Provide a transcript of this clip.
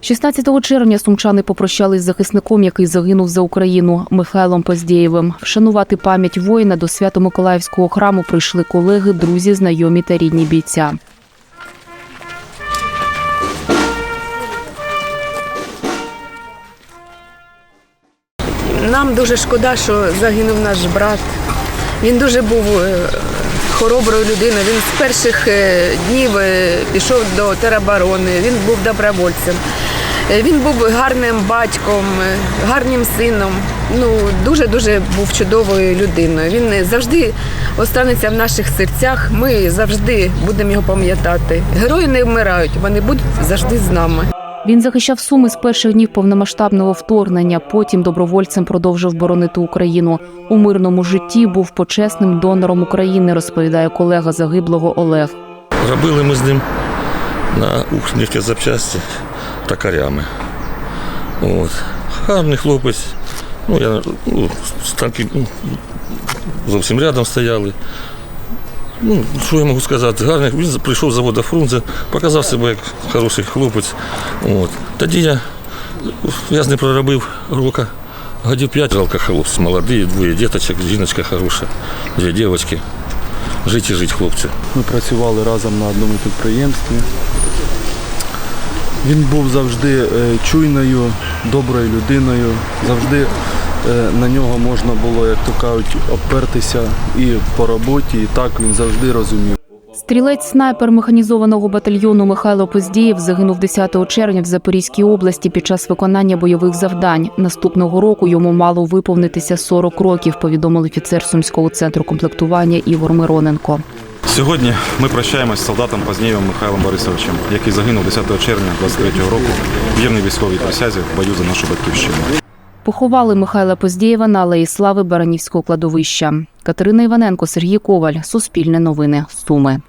16 червня сумчани попрощались з захисником, який загинув за Україну Михайлом Поздєєвим. Вшанувати пам'ять воїна до Свято-Миколаївського храму прийшли колеги, друзі, знайомі та рідні бійця. Нам дуже шкода, що загинув наш брат. Він дуже був е, хороброю людиною. Він з перших е, днів е, пішов до тероборони, він був добровольцем. Е, Він був гарним батьком, е, гарним сином. Ну, дуже-дуже був чудовою людиною. Він завжди останеться в наших серцях. Ми завжди будемо його пам'ятати. Герої не вмирають, вони будуть завжди з нами. Він захищав суми з перших днів повномасштабного вторгнення. Потім добровольцем продовжив боронити Україну. У мирному житті був почесним донором України, розповідає колега загиблого Олег. Робили ми з ним на Укрнефтезапчасті токарями. От. Гарний хлопець. Ну, я, ну, станки ну, зовсім рядом стояли. Ну, що я можу сказати? Гарний. Він прийшов з заводу Фрунзе, показав себе як хороший хлопець. От. Тоді я, я з ним проробив рока. Годів п'ять жалко хлопці, молоді, двоє діточок, жіночка хороша, дві дівчатки. Жить і жить, хлопці. Ми працювали разом на одному підприємстві. Він був завжди е, чуйною, доброю людиною. Завжди е, на нього можна було, як то кажуть, опертися і по роботі, і так він завжди розумів. Стрілець-снайпер механізованого батальйону Михайло Поздієв загинув 10 червня в Запорізькій області під час виконання бойових завдань. Наступного року йому мало виповнитися 40 років, повідомив офіцер Сумського центру комплектування Ігор Мироненко. Сьогодні ми прощаємось з солдатом Познєєвим Михайлом Борисовичем, який загинув 10 червня 23-го року в вірній військовій присязі в бою за нашу батьківщину. Поховали Михайла Поздєєва на алеї слави Баранівського кладовища. Катерина Іваненко, Сергій Коваль. Суспільне новини. Суми.